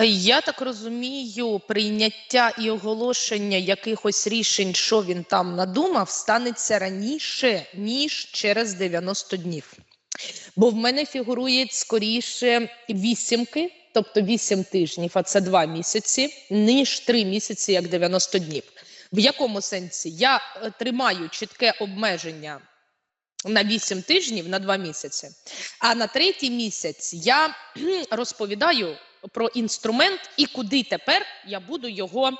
Я так розумію, прийняття і оголошення якихось рішень, що він там надумав, станеться раніше, ніж через 90 днів. Бо в мене фігурують скоріше вісімки, тобто вісім тижнів, а це два місяці, ніж три місяці, як 90 днів. В якому сенсі? Я е, тримаю чітке обмеження на 8 тижнів на 2 місяці. А на третій місяць я розповідаю про інструмент і куди тепер я буду його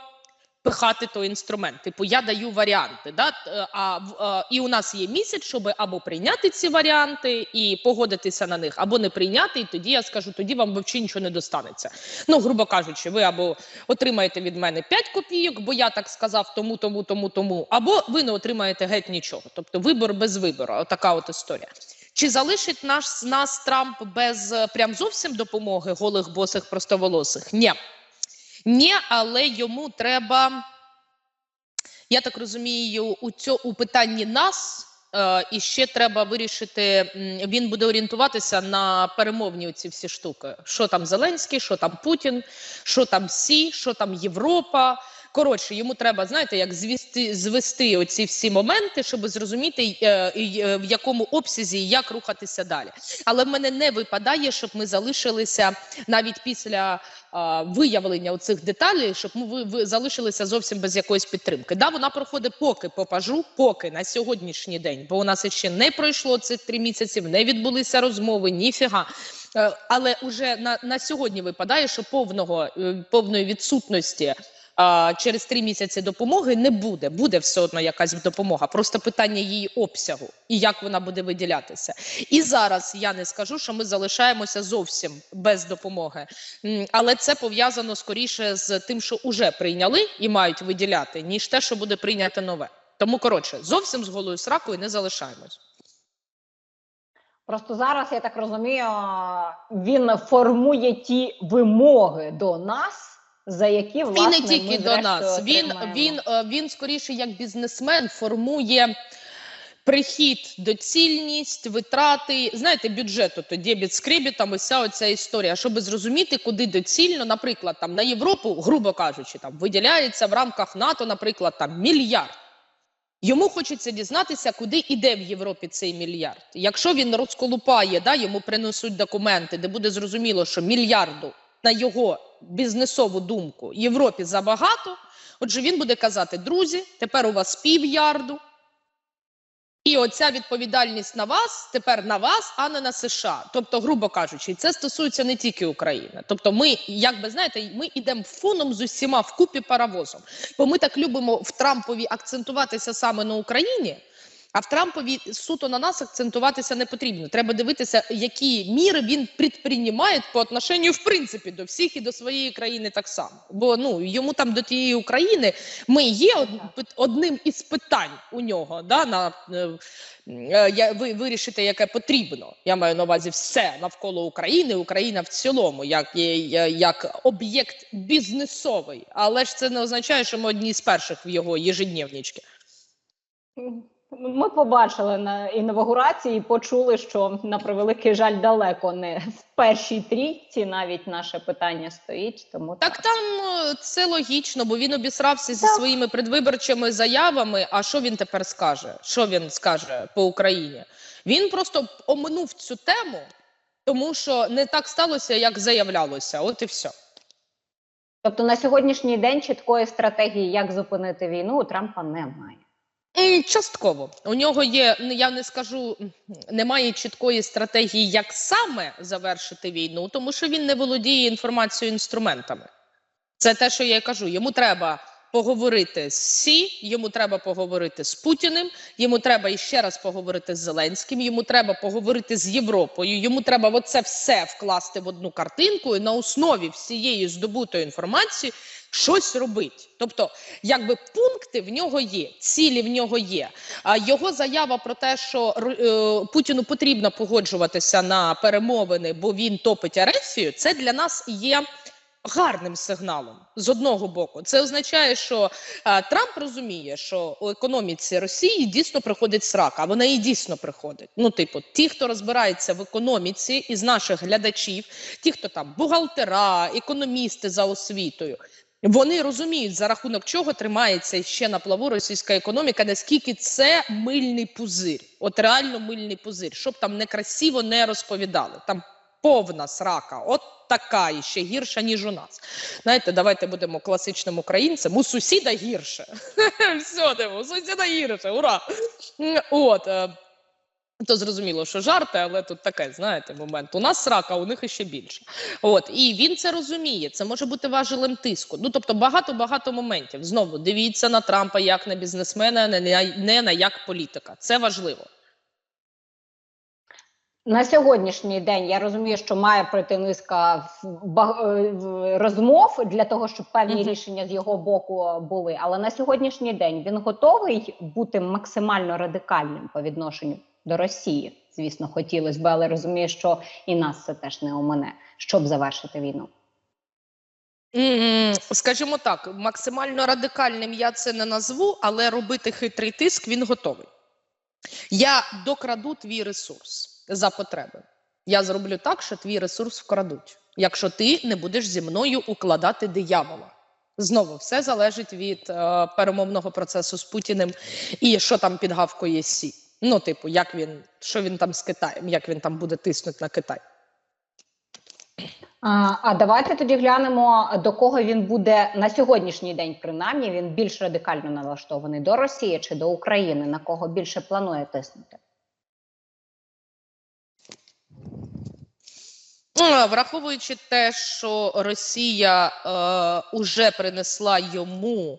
пихати той інструмент. Типу, я даю варіанти. Да? А, в- а, і у нас є місяць, щоб або прийняти ці варіанти і погодитися на них, або не прийняти. І тоді я скажу, тоді вам взагалі нічого не достанеться. Ну, грубо кажучи, ви або отримаєте від мене 5 копійок, бо я так сказав тому, тому, тому, тому, або ви не отримаєте геть нічого. Тобто вибор без вибору. Отака от історія. Чи залишить наш нас Трамп без е, прям зовсім допомоги голих босих простоволосих? Ні. Ні, але йому треба, я так розумію, у цьо, у питанні нас. Е, і ще треба вирішити. Він буде орієнтуватися на перемовні ці всі штуки. Що там Зеленський, що там Путін, що там Сі, що там Європа. Коротше, йому треба, знаєте, як звести, звести оці всі моменти, щоб зрозуміти, е, е, в якому обсязі і як рухатися далі. Але в мене не випадає, щоб ми залишилися навіть після а, виявлення цих деталей, щоб ми ви, залишилися зовсім без якоїсь підтримки. Да, вона проходить поки по пажу, поки на сьогоднішній день, бо у нас ще не пройшло цих три місяців, не відбулися розмови, ніфіга. Е, Але уже на, на сьогодні випадає, що повного е, повної відсутності. А, через три місяці допомоги не буде. Буде все одно якась допомога. Просто питання її обсягу і як вона буде виділятися. І зараз я не скажу, що ми залишаємося зовсім без допомоги, але це пов'язано скоріше з тим, що вже прийняли і мають виділяти, ніж те, що буде прийняте нове. Тому коротше, зовсім з голою сракою не залишаємось. Просто зараз я так розумію, він формує ті вимоги до нас, за які власне і не тільки ми, до нас. Він отримаємо. він е, він скоріше як бізнесмен формує. Прихід, доцільність, витрати, знаєте, бюджету, то дебіт з кребітом, ось ця оця історія, щоб зрозуміти, куди доцільно, наприклад, там на Європу, грубо кажучи, там виділяється в рамках НАТО, наприклад, там мільярд. Йому хочеться дізнатися, куди йде в Європі цей мільярд. Якщо він розколупає, да, йому принесуть документи, де буде зрозуміло, що мільярду на його бізнесову думку Європі забагато. Отже, він буде казати: друзі, тепер у вас півярду. І оця відповідальність на вас тепер на вас, а не на США. Тобто, грубо кажучи, це стосується не тільки України. Тобто, ми, як би знаєте, ми йдемо фоном з усіма вкупі паровозом. Бо ми так любимо в Трампові акцентуватися саме на Україні. А в Трампові суто на нас акцентуватися не потрібно. Треба дивитися, які міри він предприймає по отношенню, в принципі, до всіх і до своєї країни так само. Бо ну йому там до тієї України ми є одним із питань у нього. Да, на е, е, я- ви вирішити, яке потрібно. Я маю на увазі все навколо України, Україна в цілому, як, є- як об'єкт бізнесовий. Але ж це не означає, що ми одні з перших в його єжедневнички. Ми побачили на інавгурації, і почули, що на превеликий жаль далеко не в першій трійці навіть наше питання стоїть. Тому Так там е, це логічно, бо він обісрався зі Так. своїми предвиборчими заявами. А що він тепер скаже? Що він скаже по Україні? Він просто оминув цю тему, тому що не так сталося, як заявлялося. От і все. Тобто на сьогоднішній день чіткої стратегії, як зупинити війну, у Трампа немає. Частково у нього є. Я не скажу, немає чіткої стратегії, як саме завершити війну, тому що він не володіє інформацією інструментами. Це те, що я кажу. Йому треба поговорити з Сі, йому треба поговорити з Путіним, йому треба іще раз поговорити з Зеленським, йому треба поговорити з Європою. Йому треба оце все вкласти в одну картинку і на основі всієї здобутої інформації щось робити. Тобто, якби пункти в нього є, цілі в нього є. А його заява про те, що е, Путіну потрібно погоджуватися на перемовини, бо він топить Ерефію, це для нас є гарним сигналом з одного боку. Це означає, що е, Трамп розуміє, що у економіці Росії дійсно приходить срака, а вона і дійсно приходить. Ну, типу, ті, хто розбирається в економіці із наших глядачів, ті, хто там бухгалтера, економісти за освітою. Вони розуміють, за рахунок чого тримається ще на плаву російська економіка, наскільки це мильний пузир, от реально мильний пузир, щоб там некрасиво не розповідали. Там повна срака, от така і ще гірша, ніж у нас. Знаєте, давайте будемо класичним українцем. У сусіда гірше. Все, у сусіда гірше, ура! От. То зрозуміло, що жарти, але тут таке, знаєте, момент. У нас срака, у них іще більше. От і він це розуміє. Це може бути важелем тиску. Ну тобто багато багато моментів. Знову дивіться на Трампа як на бізнесмена, а не на не на як політика. Це важливо. На сьогоднішній день я розумію, що має пройти низка е, розмов для того, щоб певні Мгм. рішення з його боку були. Але на сьогоднішній день він готовий бути максимально радикальним по відношенню до Росії. Звісно, хотілося б, але розумію, що і нас це теж не омине, щоб завершити війну. Скажімо так, максимально радикальним я це не назву, але робити хитрий тиск він готовий. Я докраду твій ресурс за потреби. Я зроблю так, що твій ресурс вкрадуть, якщо ти не будеш зі мною укладати диявола. Знову все залежить від е, перемовного процесу з Путіним і що там підгавкує Сі. Ну, типу, як він, що він там з Китаєм, як він там буде тиснути на Китай. А, а давайте тоді глянемо, до кого він буде на сьогоднішній день. Принаймні він більш радикально налаштований до Росії чи до України, на кого більше планує тиснути. Враховуючи те, що Росія е, уже принесла йому,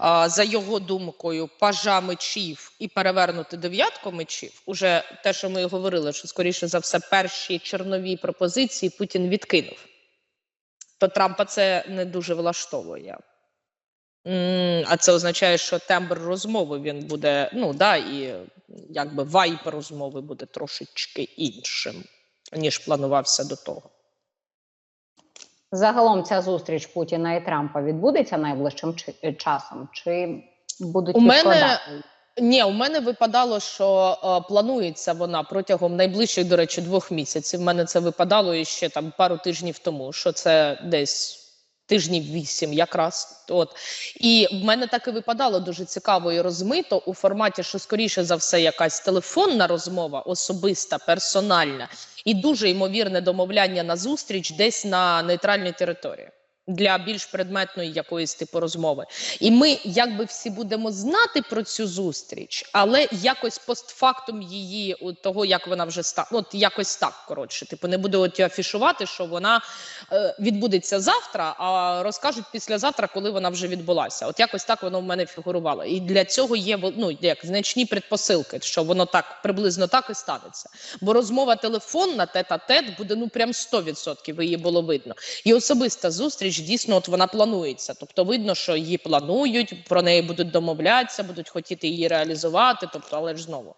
е, за його думкою, пажа мечів і перевернути дев'ятку мечів, уже те, що ми говорили, що скоріше за все перші чернові пропозиції Путін відкинув. То Трампа це не дуже влаштовує. А це означає, що тембр розмови він буде, ну да, і якби вайб розмови буде трошечки іншим ніж планувався до того. Загалом ця зустріч Путіна і Трампа відбудеться найближчим е, часом? Чи будуть У мене- Ні, у мене випадало, що е, планується вона протягом найближчих, до речі, двох місяців. У мене це випадало іще там пару тижнів тому, що це десь тижнів вісім, якраз. От і в мене так і випадало дуже цікаво і розмито у форматі, що скоріше за все, якась телефонна розмова, особиста, персональна, і дуже ймовірне домовляння на зустріч десь на нейтральній території. Для більш предметної якоїсь типу розмови, і ми якби всі будемо знати про цю зустріч, але якось постфактум її того, як вона вже ста ну, от якось так коротше. Типу, не буде от афішувати, що вона е, відбудеться завтра, а розкажуть післязавтра, коли вона вже відбулася. От якось так воно в мене фігурувало. І для цього є ну, як значні предпосилки, що воно так приблизно так і станеться. Бо розмова телефонна, тет-а-тет, буде ну прям 100% її було видно. І особиста зустріч дійсно от вона планується. Тобто видно, що її планують, про неї будуть домовлятися, будуть хотіти її реалізувати. Тобто, але ж знову.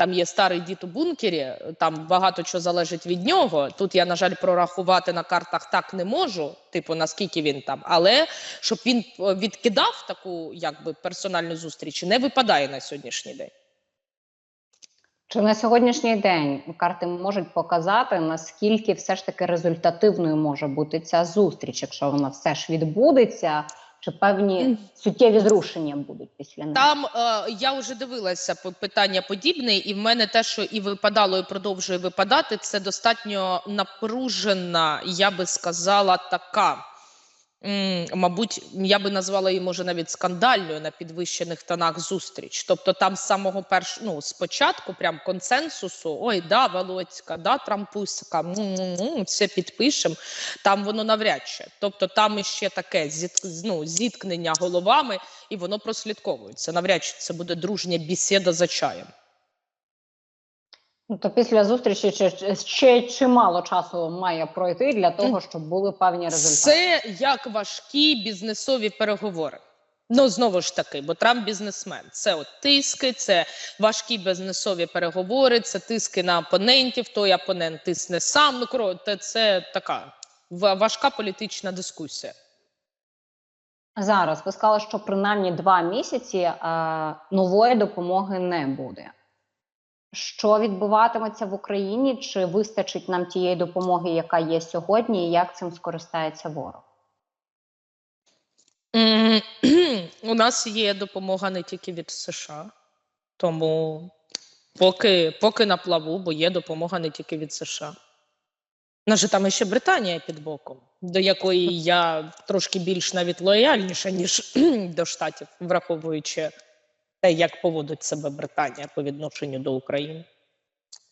Там є старий дід у бункері, там багато чого залежить від нього. Тут я, на жаль, прорахувати на картах так не можу, типу наскільки він там. Але щоб він е, відкидав таку якби персональну зустріч, не випадає на сьогоднішній день. Чи на сьогоднішній день карти можуть показати, наскільки все ж таки результативною може бути ця зустріч, якщо вона все ж відбудеться, чи певні суттєві зрушення будуть після неї? Там е, я вже дивилася питання подібне, і в мене те, що і випадало, і продовжує випадати, це достатньо напружена, я би сказала, така. Мабуть, я би назвала її може навіть скандальною на підвищених тонах зустріч. Тобто, там з самого першого, ну спочатку, прям консенсусу, ой, да, Володька, да, Трампуська, все підпишемо. Там воно навряд чи. Тобто, там іще таке ну, зіткнення головами, і воно прослідковується. Навряд чи це буде дружня бесіда за чаєм. Ну, То після зустрічі ще, ще чимало часу має пройти для того, щоб були певні результати. Це як важкі бізнесові переговори. Ну знову ж таки, бо Трамп бізнесмен. Це от тиски, це важкі бізнесові переговори, це тиски на опонентів. Той опонент тисне сам. Ну коротше, це така Ва- Важка політична дискусія. Зараз ви сказали, що принаймні два місяці е, нової допомоги не буде. Що відбуватиметься в Україні? Чи вистачить нам тієї допомоги, яка є сьогодні, і як цим скористається ворог? У нас є допомога не тільки від США, тому поки, поки на плаву, бо є допомога не тільки від США. У нас же там ще Британія під боком, до якої я трошки більш навіть лояльніша, ніж до Штатів, враховуючи те, як поводить себе Британія по відношенню до України.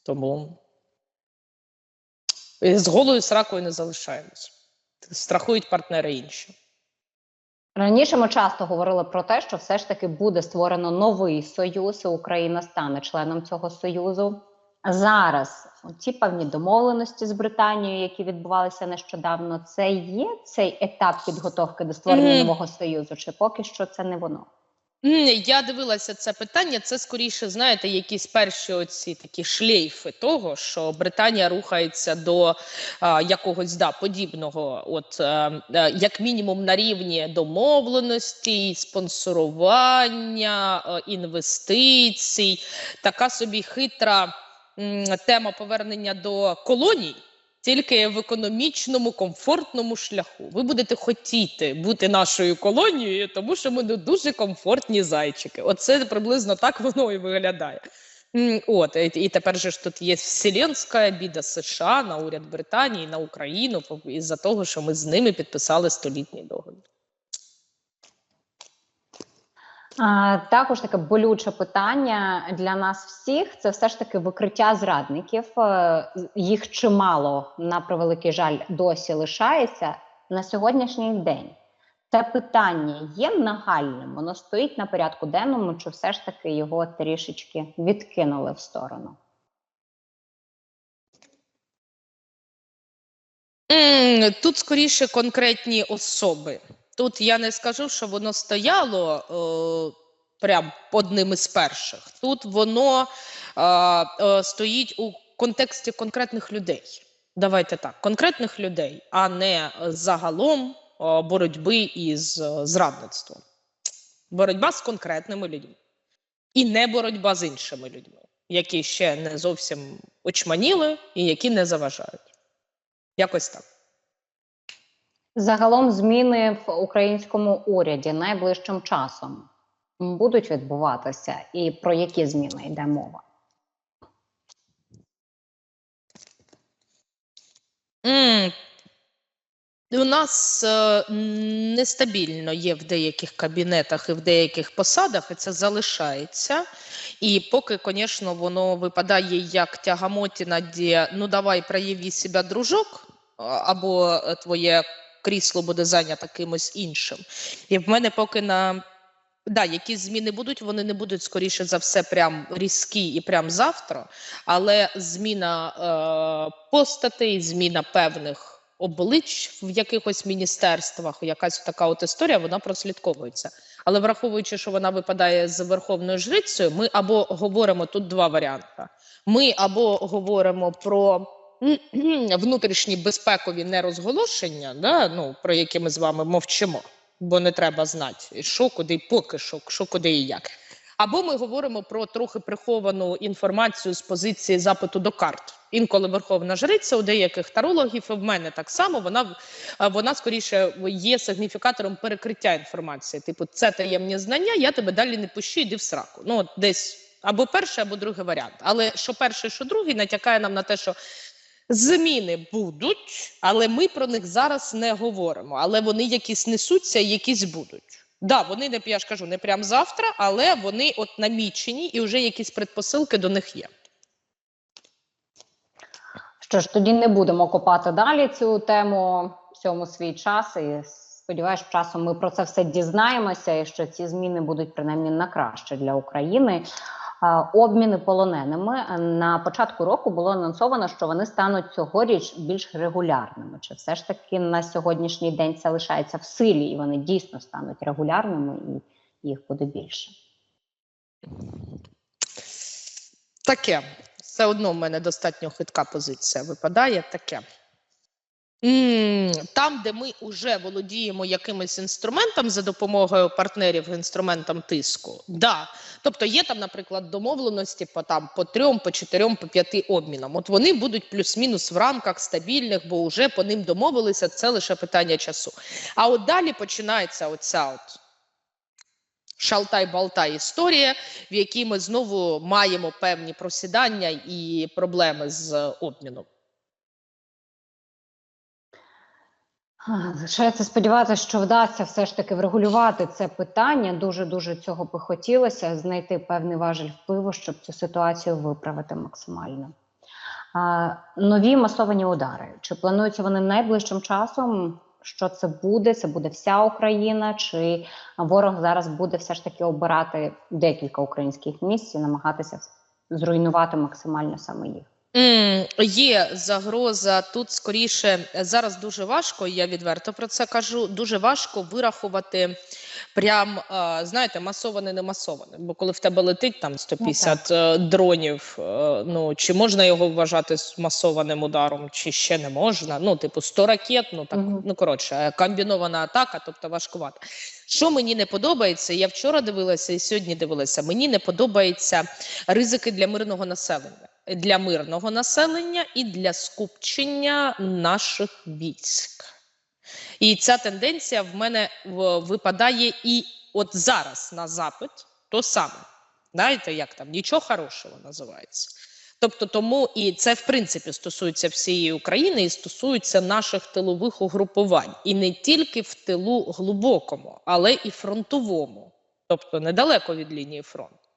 Тому з голою сракою не залишаємось. Страхують партнери інші. Раніше ми часто говорили про те, що все ж таки буде створено новий союз, і Україна стане членом цього союзу. Зараз ці певні домовленості з Британією, які відбувалися нещодавно, це є цей етап підготовки до створення нового союзу, чи поки що це не воно? Я дивилася це питання. Це скоріше, знаєте, якісь перші оці такі шлейфи того, що Британія рухається до а, якогось да, подібного, от е, е, як мінімум на рівні домовленості, спонсорування, е, інвестицій, така собі хитра тема повернення до колоній. Тільки в економічному комфортному шляху. Ви будете хотіти бути нашою колонією, тому що ми дуже комфортні зайчики. Оце приблизно так воно і виглядає. От і тепер же ж тут є вселенська біда США на уряд Британії, на Україну по- із-за того, що ми з ними підписали столітній договір. А, також таке болюче питання для нас всіх це все ж таки викриття зрадників. Е, Їх чимало на превеликий жаль досі лишається на сьогоднішній день. Це питання є нагальним, воно стоїть на порядку денному, чи все ж таки його трішечки відкинули в сторону? Тут скоріше конкретні особи. Тут я не скажу, що воно стояло е, прям одним із перших. Тут воно е, е, стоїть у контексті конкретних людей. Давайте так, конкретних людей, а не загалом е, боротьби із е, зрадництвом. Боротьба з конкретними людьми. І не боротьба з іншими людьми, які ще не зовсім очманіли і які не заважають. Якось так. Загалом зміни в українському уряді найближчим часом будуть відбуватися, і про які зміни йде мова? М, У нас е, нестабільно є в деяких кабінетах і в деяких посадах, і це залишається. І поки, звісно, воно випадає як тягамотіна, де ну давай прояви себе, дружок, або е, твоє крісло буде зайнято кимось іншим. І в мене поки на Да, якісь зміни будуть, вони не будуть скоріше за все прям різкі і прям завтра, але зміна е, постатей, зміна певних облич в якихось міністерствах, якась така от історія, вона прослідковується. Але враховуючи, що вона випадає з верховною жрицею, ми або говоримо тут два варіанти: ми або говоримо про внутрішні безпекові нерозголошення, да, ну, про які ми з вами мовчимо бо не треба знати, що куди, поки що, що куди і як. Або ми говоримо про трохи приховану інформацію з позиції запиту до карт. Інколи верховна жриця у деяких тарологів, і в мене так само, вона, е, вона скоріше є сигніфікатором перекриття інформації. Типу, це таємні знання, я тебе далі не пущу, йди в сраку. Ну, десь або перший, або другий варіант. Але що перший, що другий, натякає нам на те, що Зміни будуть, але ми про них зараз не говоримо. Але вони якісь несуться, якісь будуть. Да, вони не я ж кажу, не прям завтра, але вони от намічені і вже якісь предпосилки до них є. Що ж, тоді не будемо копати далі цю тему в цьому свій час. І сподіваюся, часом ми про це все дізнаємося, і що ці зміни будуть принаймні на краще для України. А, Обміни полоненими на початку року було анонсовано, що вони стануть цьогоріч більш регулярними. Чи все ж таки на сьогоднішній день це лишається в силі, і вони дійсно стануть регулярними, і їх буде більше? Таке. Все одно в мене достатньо хитка позиція випадає. Таке. Там, де ми вже володіємо якимось інструментом за допомогою партнерів інструментом тиску, да. Тобто є там, наприклад, домовленості по там по трьом, по чотирьом, по п'яти обмінам. От вони будуть плюс-мінус в рамках стабільних, бо вже по ним домовилися. Це лише питання часу. А от далі починається оця от шалтай-балтай історія, в якій ми знову маємо певні просідання і проблеми з обміном. Лишається сподіватися, що вдасться все ж таки врегулювати це питання. Дуже дуже цього би хотілося знайти певний важель впливу, щоб цю ситуацію виправити максимально. А, нові масовані удари. Чи плануються вони найближчим часом? Що це буде? Це буде вся Україна, чи ворог зараз буде все ж таки обирати декілька українських місць і намагатися зруйнувати максимально саме їх? Є загроза тут скоріше зараз дуже важко. Я відверто про це кажу. Дуже важко вирахувати прям знаєте, масоване, не масоване. Бо коли в тебе летить там 150 е, дронів, е, ну чи можна його вважати масованим ударом, чи ще не можна? Ну, типу, 100 ракет, ну так Мгм. ну коротше, е, комбінована атака, тобто важкувато. Що мені не подобається, я вчора дивилася і сьогодні дивилася. Мені не подобаються ризики для мирного населення, для мирного населення і для скупчення наших військ. І ця тенденція в мене випадає і от зараз на запит то саме. Знаєте, як там нічого хорошого називається. Тобто, тому і це в принципі стосується всієї України і стосується наших тилових угрупувань, і не тільки в тилу глибокому, але і фронтовому, тобто недалеко від лінії фронту.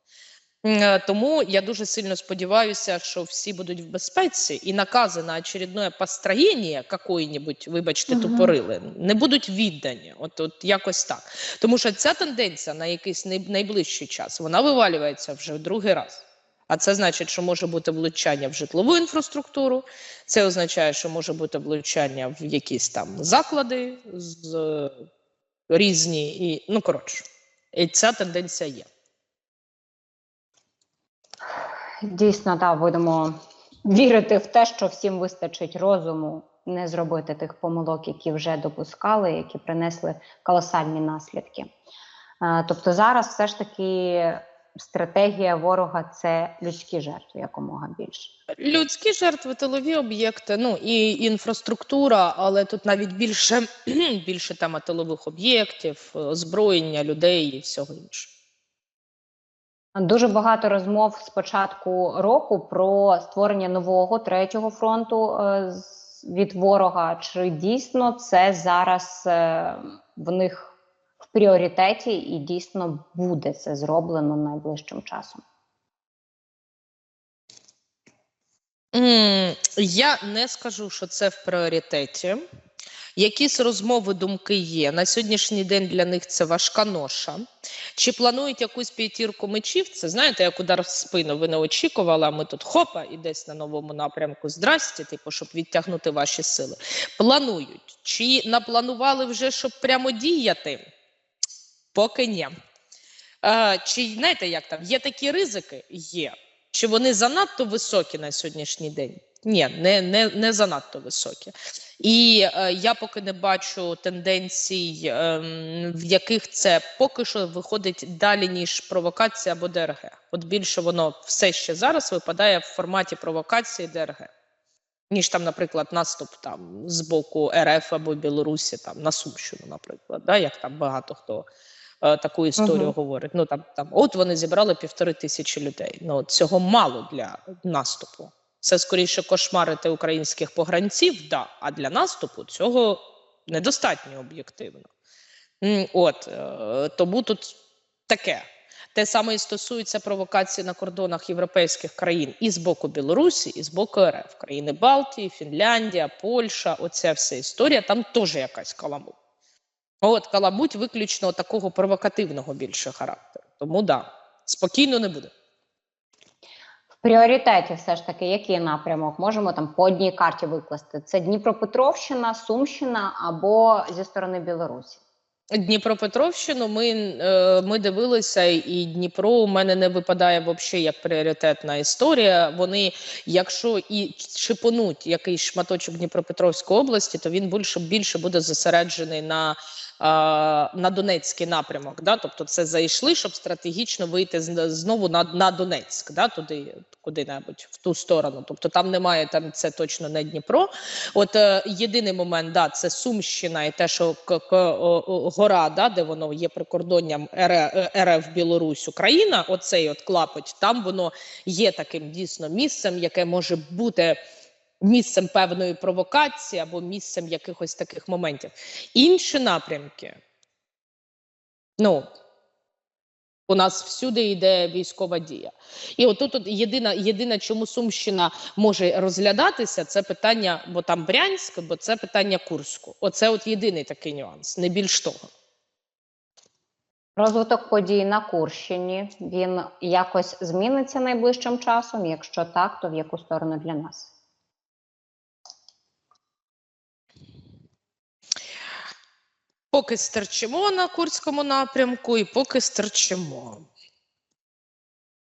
Е, Тому я дуже сильно сподіваюся, що всі будуть в безпеці, і накази на очередное построєння какої-небудь, вибачте, тупорили, не будуть віддані. От, от якось так. Тому що ця тенденція на якийсь найближчий час вона вивалюється вже в другий раз. А це значить, що може бути влучання в житлову інфраструктуру. Це означає, що може бути влучання в якісь там заклади з е, різні, і ну коротше, і ця тенденція є. Дійсно, так, будемо вірити в те, що всім вистачить розуму не зробити тих помилок, які вже допускали, які принесли колосальні наслідки. Е, Тобто зараз все ж таки стратегія ворога це людські жертви якомога більше. Людські жертви, тилові об'єкти, ну і інфраструктура, але тут навіть більше, більше тема тилових об'єктів, озброєння людей і всього іншого. Дуже багато розмов з початку року про створення нового третього фронту е, від ворога. Чи дійсно це зараз е, в них в пріоритеті, і дійсно буде це зроблено найближчим часом? Я не скажу, що це в пріоритеті. Якісь розмови, думки є. На сьогоднішній день для них це важка ноша. Чи планують якусь п'ятірку мечів? Це знаєте, як удар в спину. Ви не очікували, а ми тут хопа і десь на новому напрямку. Здрасті, типу, щоб відтягнути ваші сили. Планують. Чи напланували вже, щоб прямо діяти? Поки ні. Чи знаєте, як там? Є такі ризики? Є. Чи вони занадто високі на сьогоднішній день? Ні, не, не, не занадто високі. І е, я поки не бачу тенденцій, ем, в яких це поки що виходить далі, ніж провокація або ДРГ. От більше воно все ще зараз випадає в форматі провокації ДРГ, ніж там, наприклад, наступ там з боку РФ або Білорусі, там на Сумщину, наприклад, да, як там багато хто е, таку історію Мгм. говорить. Ну там, там, от вони зібрали півтори тисячі людей. Ну цього мало для наступу. Це скоріше кошмарити українських погранців, да, а для наступу цього недостатньо об'єктивно. От е, тому тут таке. Те саме і стосується провокацій на кордонах європейських країн і з боку Білорусі, і з боку РФ. Країни Балтії, Фінляндія, Польща. Оця вся історія. Там теж якась каламуть. От каламуть виключно такого провокативного більше характеру. Тому да, спокійно не буде. Пріоритеті все ж таки, який напрямок можемо там по одній карті викласти? Це Дніпропетровщина, Сумщина або зі сторони Білорусі. Дніпропетровщину ми, е, ми дивилися, і Дніпро у мене не випадає взагалі як пріоритетна історія. Вони, якщо і шипонуть якийсь шматочок Дніпропетровської області, то він більше більше буде зосереджений на, на Донецький напрямок. Да? Тобто, це зайшли, щоб стратегічно вийти знову на, на Донецьк, да? туди куди-небудь в ту сторону. Тобто там немає там це точно не Дніпро. От е, єдиний момент, да, це Сумщина і те, що к, к, о, о, гора, да, де воно є прикордонням РФ, е, РФ Білорусь, Україна, оцей от клапоть, там воно є таким дійсно місцем, яке може бути. Місцем певної провокації або місцем якихось таких моментів. Інші напрямки. Ну, у нас всюди йде військова дія. І отут от єдина, єдина, чому Сумщина може розглядатися, це питання, бо там Брянськ, бо це питання Курську. Оце от єдиний такий нюанс, не більш того. Розвиток подій на Курщині він якось зміниться найближчим часом. Якщо так, то в яку сторону для нас? Поки стерчимо на Курському напрямку, і поки стерчимо.